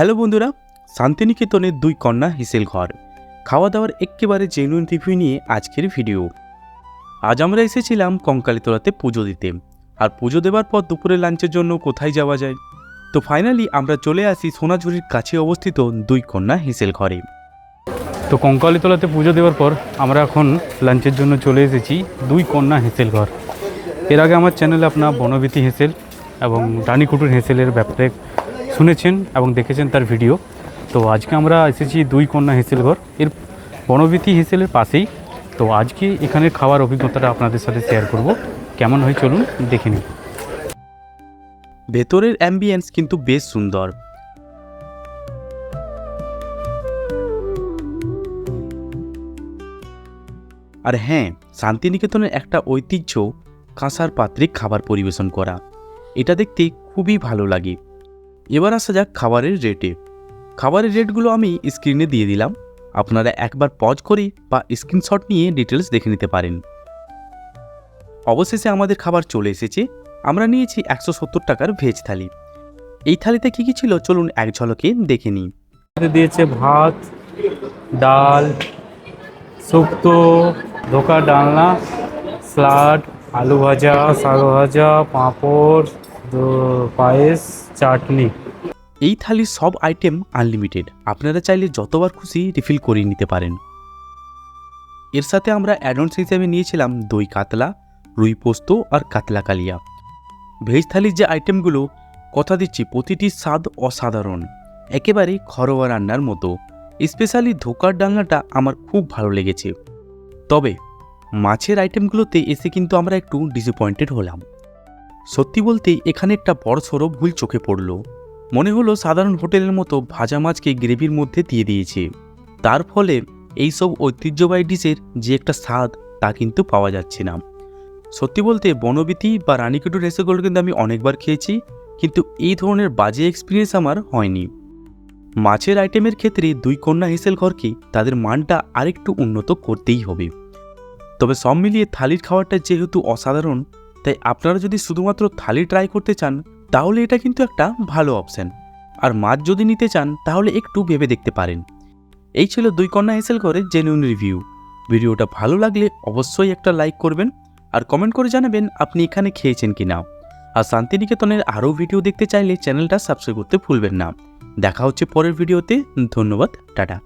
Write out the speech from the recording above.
Hello বন্ধুরা, শান্তিনিকেতনের দুই কন্যা হিসেল ঘর। খাওয়া দাওয়ার একেবারে জেনুইন রিভিউ নিয়ে আজকের ভিডিও আজ আমরা এসেছিলাম কঙ্কালিতলাতে পুজো দিতে। আর পুজো দেওয়ার পর দুপুরে লাঞ্চের জন্য কোথায় যাওয়া যায়? তো ফাইনালি আমরা চলে আসি সোনাঝুরির কাছে অবস্থিত দুই কন্যা হিসেল ঘরে। তো কঙ্কালীতলাতে পুজো দেওয়ার পর আমরা এখন লাঞ্চের জন্য চলে এসেছি দুই কন্যা হেসেল ঘর। এর আগে আমার চ্যানেলে আপনার বনবীতি হেসেল এবং রানীকুটুর হেসেলের ব্যাপারে শুনেছেন এবং দেখেছেন তার ভিডিও। তো আজকে আমরা এসেছি দুই কন্যা হেসেল ঘর এর বনবীতি হেসেলের পাশেই। তো আজকে এখানে খাওয়ার অভিজ্ঞতাটা আপনাদের সাথে শেয়ার করব। কেমন হয় চলুন দেখে নিন ভেতরের অ্যাম্বিয়েন্স কিন্তু বেশ সুন্দর। আর হ্যাঁ শান্তিনিকেতনের একটা ঐতিহ্য কাঁসার পাত্রে খাবার পরিবেশন করা। এটা দেখতে খুবই ভালো লাগে। এবার আসা যাক খাবারের রেটে খাবারের রেটগুলো আমি স্ক্রিনে দিয়ে দিলাম। আপনারা একবার পজ করে বা স্ক্রিনশট নিয়ে ডিটেলস দেখে নিতে পারেন। অবশেষে আমাদের খাবার চলে এসেছে। আমরা নিয়েছি একশো সত্তর টাকার ভেজ থালি। এই থালিতে কী কী ছিল? চলুন এক ঝলকে দেখে নিই। দিয়েছে ভাত, ডাল, শুক্তো, ধোকা ডালনা, স্যালাড, আলু ভাজা শাক ভাজা, পাঁপড় পায়েস, চাটনি। এই থালির সব আইটেম আনলিমিটেড আপনারা চাইলে যতবার খুশি রিফিল করিয়ে নিতে পারেন। এর সাথে আমরা অ্যাডভান্স হিসেবে নিয়েছিলাম দই কাতলা, রুই পোস্ত আর কাতলা কালিয়া। ভেজ থালির যে আইটেমগুলো কথা দিচ্ছি প্রতিটির স্বাদ অসাধারণ। একেবারে ঘরোয়া রান্নার মতো। স্পেশালি ধোকার ডালনাটা আমার খুব ভালো লেগেছে। তবে, মাছের আইটেমগুলোতে এসে কিন্তু আমরা একটু ডিসঅ্যাপয়েন্টেড হলাম। সত্যি বলতে এখানে একটা বড় সড়ো ভুল চোখে পড়ল। মনে হলো সাধারণ হোটেলের মতো ভাজা মাছকে গ্রেভির মধ্যে দিয়ে দিয়েছে। তার ফলে এইসব ঐতিহ্যবাহী ডিশের যে একটা স্বাদ, তা কিন্তু পাওয়া যাচ্ছে না। সত্যি বলতে বনবীতি বা রানীকুটুর রেসেগুলো কিন্তু আমি অনেকবার খেয়েছি, কিন্তু এই ধরনের বাজে এক্সপিরিয়েন্স আমার হয়নি। মাছের আইটেমের ক্ষেত্রে দুই কন্যা হেসেল ঘরকে তাদের মানটা আরেকটু উন্নত করতেই হবে। তবে সব মিলিয়ে থালির খাবারটা যেহেতু অসাধারণ, তাই আপনারা যদি শুধুমাত্র থালি ট্রাই করতে চান তাহলে এটা কিন্তু একটা ভালো অপশন আর মাছ যদি নিতে চান, তাহলে একটু ভেবে দেখতে পারেন। এই ছিল দুই কন্যা হেসেল ঘরের জেনুইন রিভিউ ভিডিওটা ভালো লাগলে অবশ্যই একটা লাইক করবেন আর কমেন্ট করে জানাবেন আপনি এখানে খেয়েছেন কি না আর শান্তিনিকেতনের আরও ভিডিও দেখতে চাইলে চ্যানেলটা সাবস্ক্রাইব করতে ভুলবেন না। দেখা হচ্ছে পরের ভিডিওতে ধন্যবাদ, টাটা।